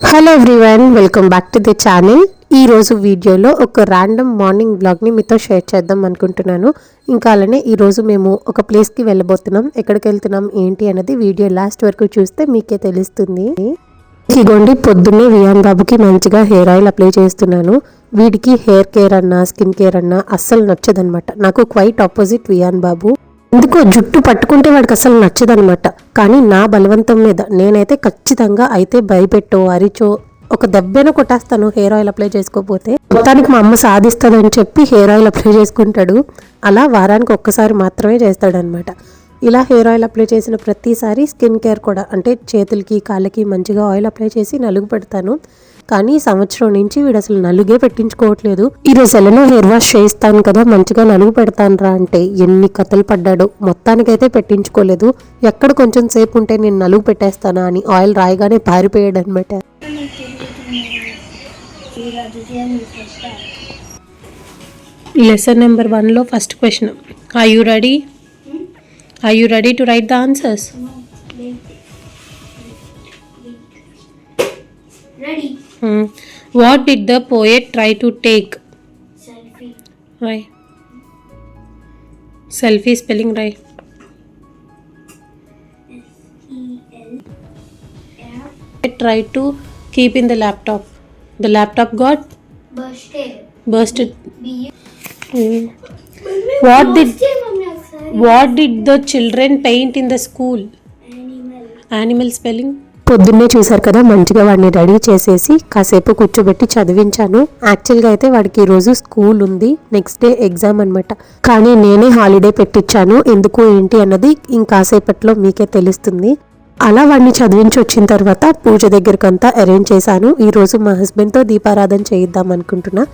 Hello everyone welcome back to the channel ఈరోజు వీడియోలో ఒక ర్యాండమ్ మార్నింగ్ బ్లాగ్ని మీతో షేర్ చేద్దాం అనుకుంటున్నాను. ఇంకా అలానే ఈరోజు మేము ఒక ప్లేస్కి వెళ్ళబోతున్నాం. ఎక్కడికి వెళ్తున్నాం ఏంటి అనేది వీడియో లాస్ట్ వరకు చూస్తే మీకే తెలుస్తుంది. ఇదిగోండి పొద్దున్నే వియాన్ బాబుకి మంచిగా హెయిర్ ఆయిల్ అప్లై చేస్తున్నాను. వీడికి హెయిర్ కేర్ అన్నా స్కిన్ కేర్ అన్నా అస్సలు నచ్చదనమాట నాకు క్వైట్ ఆపోజిట్ వియాన్ బాబు. ఎందుకో జుట్టు పట్టుకుంటే వాడికి అసలు నచ్చదనమాట. కానీ నా బలవంతం మీద నేనైతే ఖచ్చితంగా అయితే భయపెట్టో అరిచో ఒక దెబ్బను కొట్టేస్తాను హెయిర్ ఆయిల్ అప్లై చేసుకోకపోతే. మొత్తానికి మా అమ్మ సాధిస్తుందని చెప్పి హెయిర్ ఆయిల్ అప్లై చేసుకుంటాడు. అలా వారానికి ఒక్కసారి మాత్రమే చేస్తాడనమాట. ఇలా హెయిర్ ఆయిల్ అప్లై చేసిన ప్రతిసారి స్కిన్ కేర్ కూడా అంటే చేతులకి కాళ్ళకి మంచిగా ఆయిల్ అప్లై చేసి నలుగు పెడతాను. కానీ ఈ సంవత్సరం నుంచి వీడు అసలు నలుగే పెట్టించుకోవట్లేదు. ఈరోజు ఎలానో హెయిర్ వాష్ చేయిస్తాను కదా మంచిగా నలుగు పెడతాను రా అంటే ఎన్ని కథలు పడ్డాడు మొత్తానికైతే పెట్టించుకోలేదు. ఎక్కడ కొంచెం సేపు ఉంటే నేను నలుగు పెట్టేస్తానా అని ఆయిల్ రాయగానే పారిపోయాడు అనమాట లెసన్ నెంబర్ వన్లో first question. Are you ready are you ready to write the answers Hmm. What did the poet try to take? Selfie. Right. Selfie spelling right. I tried to keep in the laptop. The laptop got bursted. Mm. What did what did the children paint in the school? Animal. Animal spelling. పొద్దున్నే చూశారు కదా మంచిగా వాడిని ready చేసేసి కాసేపు కూర్చోబెట్టి చదివించాను. యాక్చువల్గా అయితే వాడికి ఈరోజు స్కూల్ ఉంది నెక్స్ట్ డే ఎగ్జామ్ అనమాట కానీ నేనే హాలిడే పెట్టించాను ఎందుకు ఏంటి అన్నది ఇంకాసేపట్లో మీకే తెలుస్తుంది. అలా వాడిని చదివించి వచ్చిన తర్వాత పూజ దగ్గరకంతా అరేంజ్ చేశాను. ఈరోజు మా హస్బెండ్తో దీపారాధన చేయిద్దాం అనుకుంటున్నా.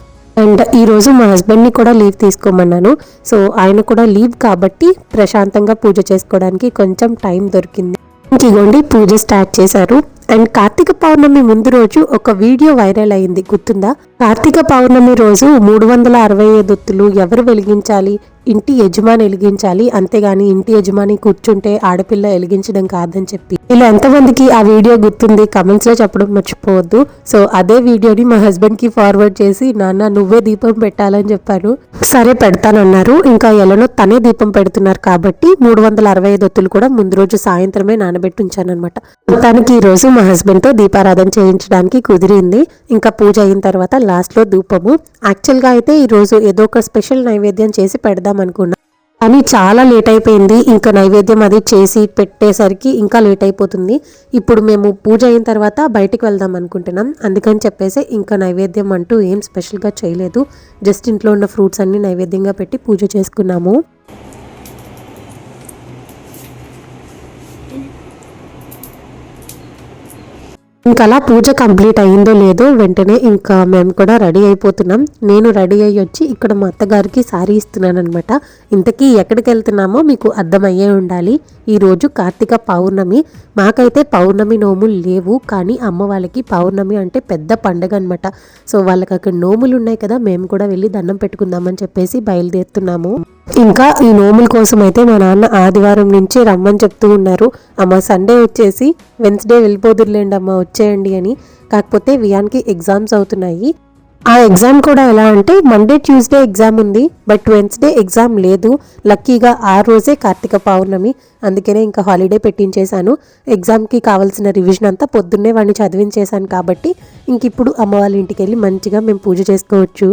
అండ్ ఈరోజు మా హస్బెండ్ని కూడా లీవ్ తీసుకోమన్నాను. సో ఆయన కూడా లీవ్ కాబట్టి ప్రశాంతంగా పూజ చేసుకోవడానికి కొంచెం టైం దొరికింది. ఇదిగోండి పూజ స్టార్ట్ చేశారు. అండ్ కార్తీక పౌర్ణమి ముందు రోజు ఒక వీడియో వైరల్ అయింది గుర్తుందా? కార్తీక పౌర్ణమి రోజు మూడు వందల అరవై ఐదు ఒత్తులు ఎవరు వెలిగించాలి? ఇంటి యజమాని వెలిగించాలి. అంతేగాని ఇంటి యజమాని కూర్చుంటే ఆడపిల్ల వెలిగించడం కాదని చెప్పి. ఇలా ఎంతమందికి ఆ వీడియో గుర్తుంది? కమెంట్స్లో చెప్పడం మర్చిపోవద్దు. సో అదే వీడియోని మా హస్బెండ్కి ఫార్వర్డ్ చేసి నాన్న నువ్వే దీపం పెట్టాలని చెప్పాను. సరే పెడతానన్నారు. ఇంకా ఎలానో తనే దీపం పెడుతున్నారు కాబట్టి మూడు వందల అరవై ఐదు ఒత్తులు కూడా ముందు రోజు సాయంత్రమే నానబెట్టి ఉంచానమాట మొత్తానికి ఈ రోజు మా హస్బెండ్తో దీపారాధన చేయించడానికి కుదిరింది. ఇంకా పూజ అయిన తర్వాత లాస్ట్లో ధూపము. యాక్చువల్గా అయితే ఈరోజు ఏదో ఒక స్పెషల్ నైవేద్యం చేసి పెడదాం అనుకున్నా. కానీ చాలా లేట్ అయిపోయింది. ఇంకా నైవేద్యం అది చేసి పెట్టేసరికి ఇంకా లేట్ అయిపోతుంది. ఇప్పుడు మేము పూజ అయిన తర్వాత బయటికి వెళ్దాం అనుకుంటున్నాం. అందుకని చెప్పేసి ఇంకా నైవేద్యం అంటూ ఏం స్పెషల్గా చేయలేదు. జస్ట్ ఇంట్లో ఉన్న ఫ్రూట్స్ అన్ని నైవేద్యంగా పెట్టి పూజ చేసుకున్నాము. ఇంకా అలా పూజ కంప్లీట్ అయిందో లేదో వెంటనే ఇంకా మేము కూడా రెడీ అయిపోతున్నాం. నేను రెడీ అయ్యి వచ్చి ఇక్కడ మా అత్తగారికి సారీ ఇస్తున్నాను అనమాట ఇంతకీ ఎక్కడికి వెళ్తున్నామో మీకు అర్థమయ్యే ఉండాలి. ఈరోజు కార్తీక పౌర్ణమి. మాకైతే పౌర్ణమి నోములు లేవు కానీ అమ్మ వాళ్ళకి పౌర్ణమి అంటే పెద్ద పండగ అనమాట సో వాళ్ళకి అక్కడ నోములు ఉన్నాయి కదా మేము కూడా వెళ్ళి దండం పెట్టుకుందామని చెప్పేసి బయలుదేరుతున్నాము. ఇంకా ఈ నోముల కోసం అయితే మా నాన్న ఆదివారం నుంచి రమ్మని చెప్తూ ఉన్నారు. అమ్మ సండే వచ్చేసి వెన్స్డే వెళ్ళిపోదురులేండి అమ్మ వచ్చేయండి అని. కాకపోతే వియాన్కి ఎగ్జామ్స్ అవుతున్నాయి. ఆ ఎగ్జామ్ కూడా ఎలా అంటే మండే ట్యూస్డే ఎగ్జామ్ ఉంది బట్ వెన్స్డే ఎగ్జామ్ లేదు. లక్కీగా ఆ రోజే కార్తీక పౌర్ణమి అందుకనే ఇంకా హాలిడే పెట్టించేశాను. ఎగ్జామ్కి కావాల్సిన రివిజన్ అంతా పొద్దున్నే వాడిని చదివించేశాను కాబట్టి ఇంక ఇప్పుడు అమ్మ వాళ్ళ ఇంటికి వెళ్ళి మంచిగా మేము పూజ చేసుకోవచ్చు.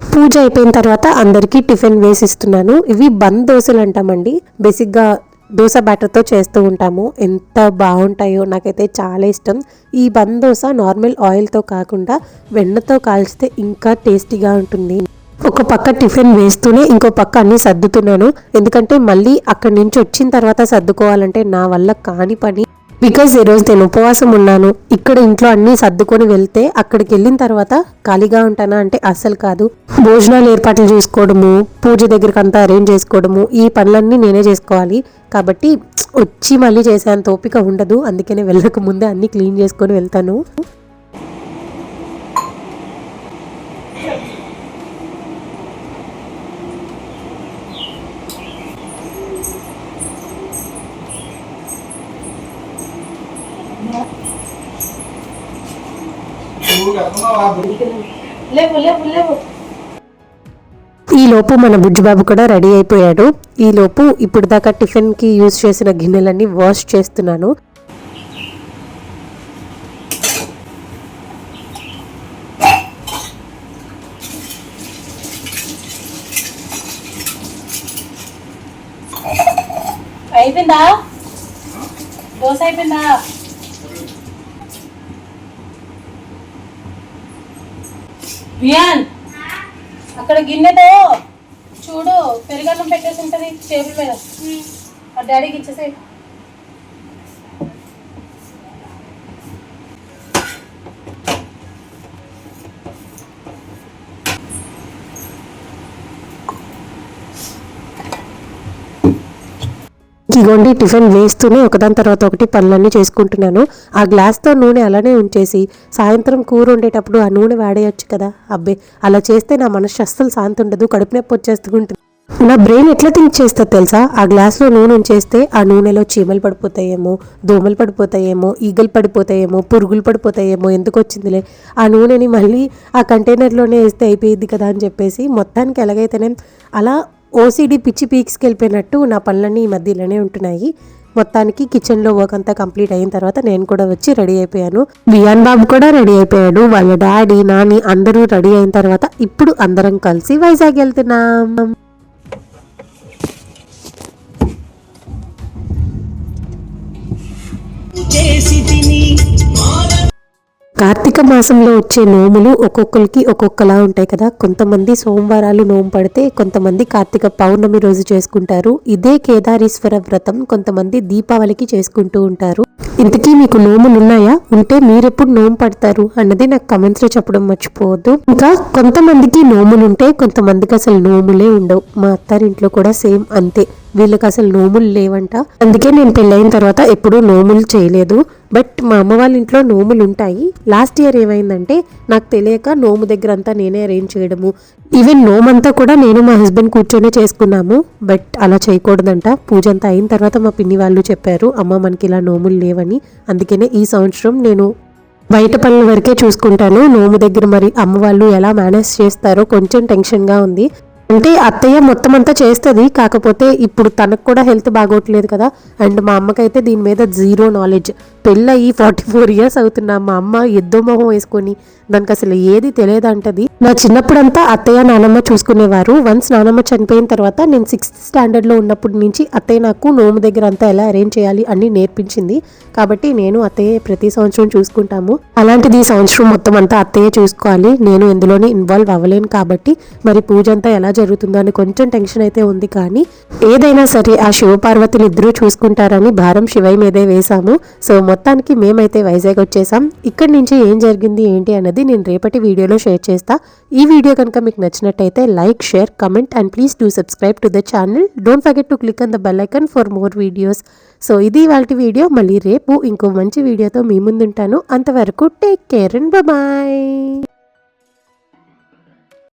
పూజ అయిపోయిన తర్వాత అందరికీ టిఫిన్ వేసి ఇస్తున్నాను ఇవి బంద్ దోశలు అంటామండి. బేసిక్గా దోశ బ్యాటర్తో చేస్తూ ఉంటాము. ఎంత బాగుంటాయో నాకైతే చాలా ఇష్టం. ఈ బంద్ దోశ నార్మల్ ఆయిల్తో కాకుండా వెన్నతో కాల్చితే ఇంకా టేస్టీగా ఉంటుంది. ఒక పక్క టిఫిన్ వేస్తూనే ఇంకో పక్క అన్ని సర్దుతున్నాను. ఎందుకంటే మళ్ళీ అక్కడి నుంచి వచ్చిన తర్వాత సర్దుకోవాలంటే నా వల్ల కాని పని బికాజ్ ఈరోజు నేను ఉపవాసం ఉన్నాను ఇక్కడ ఇంట్లో అన్నీ సర్దుకొని వెళ్తే అక్కడికి వెళ్ళిన తర్వాత ఖాళీగా ఉంటానా అంటే అస్సలు కాదు. భోజనాలు ఏర్పాట్లు చేసుకోవడము పూజ దగ్గరికి అంతా అరేంజ్ చేసుకోవడము ఈ పనులన్నీ నేనే చేసుకోవాలి. కాబట్టి వచ్చి మళ్ళీ చేసేంత ఓపిక ఉండదు అందుకనే వెళ్ళక ముందే అన్ని క్లీన్ చేసుకొని వెళ్తాను. లేవు లేవు లేవు ఈ మన బుజ్జిబాబు కూడా రెడీ అయిపోయాడు. ఈలోపు ఇప్పుడు దాకా టిఫిన్కి యూజ్ చేసిన గిన్నెలన్నీ వాష్ చేస్తున్నాను. అయిపోయిందా? దోశ అయిపోయిందా? వియాన్ అక్కడ గిన్నెతో చూడు పెరుగన్నం పెట్టేసి ఉంటుంది టేబుల్ మీద. ఆ డాడీకి ఇచ్చేసి ఇగోండి టిఫిన్ వేస్తూనే ఒకదాని తర్వాత ఒకటి పనులన్నీ చేసుకుంటున్నాను. ఆ గ్లాస్తో నూనె అలానే ఉంచేసి సాయంత్రం కూర వండేటప్పుడు ఆ నూనె వాడేయచ్చు కదా? అబ్బే అలా చేస్తే నా మనసు అస్సలు శాంతి ఉండదు కడుపు నొప్పి వచ్చేస్తుంటుంది నా బ్రెయిన్ ఎట్లా థింక్ చేస్తా తెలుసా? ఆ గ్లాస్లో నూనె ఉంచేస్తే ఆ నూనెలో చీమలు పడిపోతాయేమో దోమలు పడిపోతాయేమో ఈగలు పడిపోతాయేమో పురుగులు పడిపోతాయేమో ఎందుకు వచ్చిందిలే? ఆ నూనెని మళ్ళీ ఆ కంటైనర్లోనే వేస్తే అయిపోయింది కదా అని చెప్పేసి మొత్తానికి ఎలాగైతేనే అలా ఓసీడీ పిచ్చి పీక్స్కి వెళ్ళిపోయినట్టు నా పనులన్నీ ఈ మధ్య ఇలానే ఉంటున్నాయి. మొత్తానికి కిచెన్లో వర్క్ అంతా కంప్లీట్ అయిన తర్వాత నేను కూడా వచ్చి రెడీ అయిపోయాను. వియాన్ బాబు కూడా రెడీ అయిపోయాడు. వాళ్ళ డాడీ నాని అందరూ రెడీ అయిన తర్వాత ఇప్పుడు అందరం కలిసి వైజాగ్ వెళ్తున్నాం. కార్తీక మాసంలో వచ్చే నోములు ఒక్కొక్కరికి ఒక్కొక్కలా ఉంటాయి కదా. కొంతమంది సోమవారాలు నోము పడితే కొంతమంది కార్తీక పౌర్ణమి రోజు చేసుకుంటారు. ఇదే కేదారేశ్వర వ్రతం కొంతమంది దీపావళికి చేసుకుంటూ ఉంటారు. ఇంతకీ మీకు నోములు ఉన్నాయా ఉంటే మీరెప్పుడు నోము పడతారు అన్నది నాకు కమెంట్స్లో చెప్పడం మర్చిపోవద్దు. ఇంకా కొంతమందికి నోములు ఉంటే కొంతమందికి అసలు నోములే ఉండవు. మా అత్తారింట్లో కూడా సేమ్ అంతే. వీళ్ళకి అసలు నోములు లేవంట. అందుకే నేను పెళ్ళైన తర్వాత ఎప్పుడూ నోములు చేయలేదు. బట్ మా అమ్మ వాళ్ళ ఇంట్లో నోములు ఉంటాయి లాస్ట్ ఇయర్ ఏమైందంటే నాకు తెలియక నోము దగ్గర అంతా నేనే అరేంజ్ చేయడము. ఈవెన్ నోమంతా కూడా నేను మా హస్బెండ్ కూర్చొని చేసుకున్నాము. బట్ అలా చేయకూడదంట. పూజ అంతా అయిన తర్వాత మా పిన్ని వాళ్ళు చెప్పారు అమ్మ మనకి ఇలా నోములు లేవని. అందుకనే ఈ సంవత్సరం నేను బయట పనుల వరకే చూసుకుంటాను. నోము దగ్గర మరి అమ్మ వాళ్ళు ఎలా మేనేజ్ చేస్తారో కొంచెం టెన్షన్గా ఉంది. అంటే అత్తయ్య మొత్తం అంతా చేస్తుంది కాకపోతే ఇప్పుడు తనకు కూడా హెల్త్ బాగోట్లేదు కదా. అండ్ మా అమ్మకైతే దీని మీద జీరో నాలెడ్జ్. పెళ్ళయి ఫార్టీ ఫోర్ ఇయర్స్ అవుతున్నా మా అమ్మ ఎద్దో మొహం వేసుకొని దానికి అసలు ఏది తెలియదంటది. నా చిన్నప్పుడంతా అత్తయ్య నానమ్మ చూసుకునేవారు. వన్స్ నానమ్మ చనిపోయిన తర్వాత నేను సిక్స్త్ స్టాండర్డ్లో ఉన్నప్పటి నుంచి అత్తయ్య నాకు నోము దగ్గర అంతా ఎలా అరేంజ్ చేయాలి అని నేర్పించింది. కాబట్టి నేను అత్తయ్య ప్రతి సంవత్సరం చూసుకుంటాము. అలాంటిది ఈ సంవత్సరం మొత్తం అంతా అత్తయ్య చూసుకోవాలి. నేను ఇందులోనే ఇన్వాల్వ్ అవ్వలేను కాబట్టి. మరి పూజ అంతా ఎలా జరుగుతుందో అని కొంచెం టెన్షన్ అయితే ఉంది కానీ ఏదైనా సరే ఆ శివపార్వతులు ఇద్దరూ చూసుకుంటారని భారం శివయ్య మీదే వేశాము. సో మొత్తానికి మేమైతే వైజాగ్ వచ్చేసాం. ఇక్కడి నుంచి ఏం జరిగింది ఏంటి అన్నది నేను రేపటి వీడియోలో షేర్ చేస్తా. ఈ వీడియో కనుక మీకు నచ్చినట్టయితే like share comment and please do subscribe to the channel. Don't forget to click on the bell icon for more videos so ఇది వాళ్ళ వీడియో. మళ్ళీ రేపు ఇంకో మంచి వీడియోతో మీ ముందుంటాను. అంతవరకు టేక్ కేర్ అండ్ బాయ్